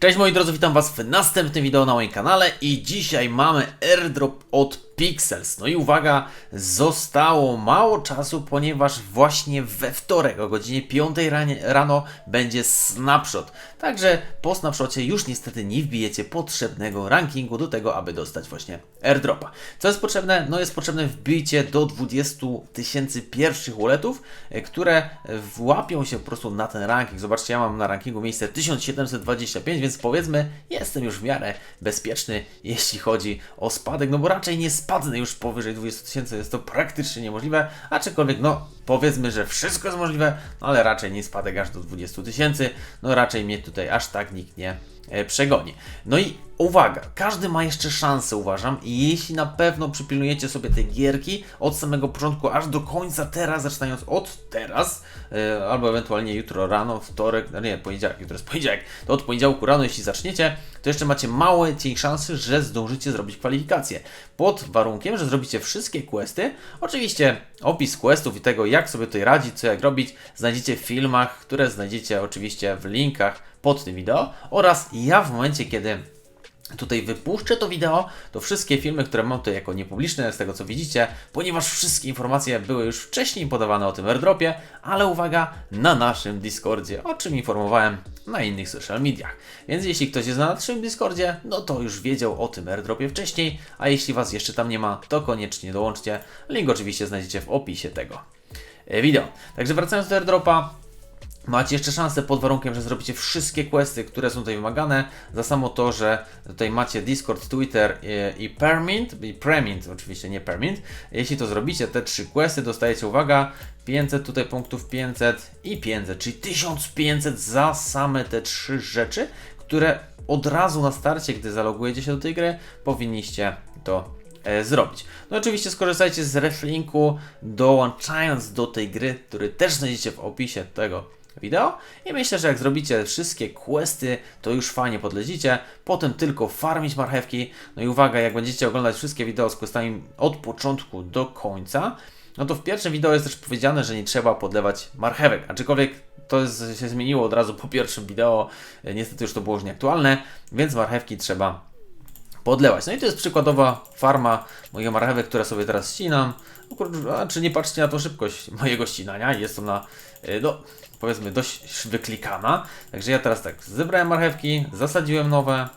Cześć moi drodzy, witam was w następnym wideo na moim kanale i dzisiaj mamy airdrop od Pixels. No i uwaga, zostało mało czasu, ponieważ właśnie we wtorek o godzinie 5 ranie- rano będzie snapshot. Także po snapshocie już niestety nie wbijecie potrzebnego rankingu do tego, aby dostać właśnie airdropa. Co jest potrzebne? No jest potrzebne wbicie do 20 tysięcy pierwszych walletów, e, które włapią się po prostu na ten ranking. Zobaczcie, ja mam na rankingu miejsce 1725, więc powiedzmy, jestem już w miarę bezpieczny, jeśli chodzi o spadek, no bo raczej nie spadnę już powyżej 20 tysięcy, jest to praktycznie niemożliwe, aczkolwiek no powiedzmy, że wszystko jest możliwe, no ale raczej nie spadek aż do 20 tysięcy, no raczej mnie tutaj aż tak nikt nie e, przegoni. No i uwaga, każdy ma jeszcze szansę, uważam, i jeśli na pewno przypilnujecie sobie te gierki od samego początku aż do końca teraz, zaczynając od teraz, e, albo ewentualnie jutro rano, wtorek, no nie, poniedziałek, jutro jest poniedziałek, to od poniedziałku rano, jeśli zaczniecie, to jeszcze macie małe cień szansy, że zdążycie zrobić kwalifikacje. Pod warunkiem, że zrobicie wszystkie questy. Oczywiście opis questów i tego, jak sobie tutaj radzić, co jak robić, znajdziecie w filmach, które znajdziecie oczywiście w linkach pod tym wideo oraz ja w momencie, kiedy tutaj wypuszczę to wideo, to wszystkie filmy, które mam tutaj jako niepubliczne, z tego co widzicie, ponieważ wszystkie informacje były już wcześniej podawane o tym airdropie, ale uwaga, na naszym Discordzie, o czym informowałem na innych social mediach. Więc jeśli ktoś jest na naszym Discordzie, no to już wiedział o tym airdropie wcześniej, a jeśli Was jeszcze tam nie ma, to koniecznie dołączcie. Link oczywiście znajdziecie w opisie tego e, wideo. Także wracając do airdropa, Macie jeszcze szansę pod warunkiem, że zrobicie wszystkie questy, które są tutaj wymagane. Za samo to, że tutaj macie Discord, Twitter i, i Permint, i Premint oczywiście, nie Permint. Jeśli to zrobicie, te trzy questy dostajecie, uwaga, 500 tutaj punktów, 500 i 500, czyli 1500 za same te trzy rzeczy, które od razu na starcie, gdy zalogujecie się do tej gry, powinniście to e, zrobić. No oczywiście skorzystajcie z reflinku dołączając do tej gry, który też znajdziecie w opisie tego wideo. I myślę, że jak zrobicie wszystkie questy, to już fajnie podlezicie, potem tylko farmić marchewki, no i uwaga, jak będziecie oglądać wszystkie wideo z questami od początku do końca, no to w pierwszym wideo jest też powiedziane, że nie trzeba podlewać marchewek, aczkolwiek to jest, się zmieniło od razu po pierwszym wideo, e, niestety już to było już nieaktualne, więc marchewki trzeba podlewać. No i to jest przykładowa farma mojego marchewek, które sobie teraz ścinam. No a czy nie patrzcie na tą szybkość mojego ścinania, jest ona, no powiedzmy, dość wyklikana. Także ja teraz tak, zebrałem marchewki, zasadziłem nowe,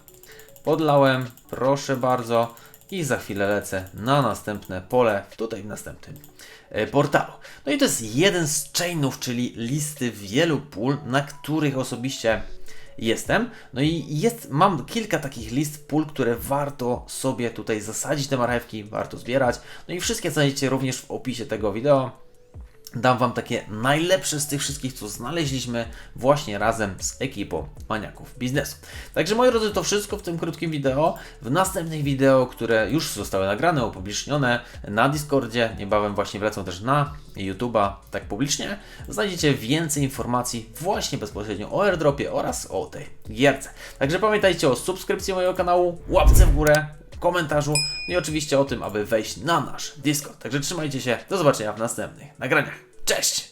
podlałem, proszę bardzo i za chwilę lecę na następne pole, tutaj w następnym e, portalu. No i to jest jeden z chainów, czyli listy wielu pól, na których osobiście jestem. No i jest, mam kilka takich list pól, które warto sobie tutaj zasadzić te marchewki, warto zbierać. No i wszystkie znajdziecie również w opisie tego wideo. Dam Wam takie najlepsze z tych wszystkich, co znaleźliśmy właśnie razem z ekipą maniaków biznesu. Także moi drodzy, to wszystko w tym krótkim wideo. W następnych wideo, które już zostały nagrane, upublicznione na Discordzie, niebawem właśnie wlecą też na YouTube'a, tak publicznie, znajdziecie więcej informacji właśnie bezpośrednio o airdropie oraz o tej gierce. Także pamiętajcie o subskrypcji mojego kanału, łapce w górę, komentarzu no i oczywiście o tym, aby wejść na nasz Discord. Także trzymajcie się, do zobaczenia w następnych nagraniach. Cześć!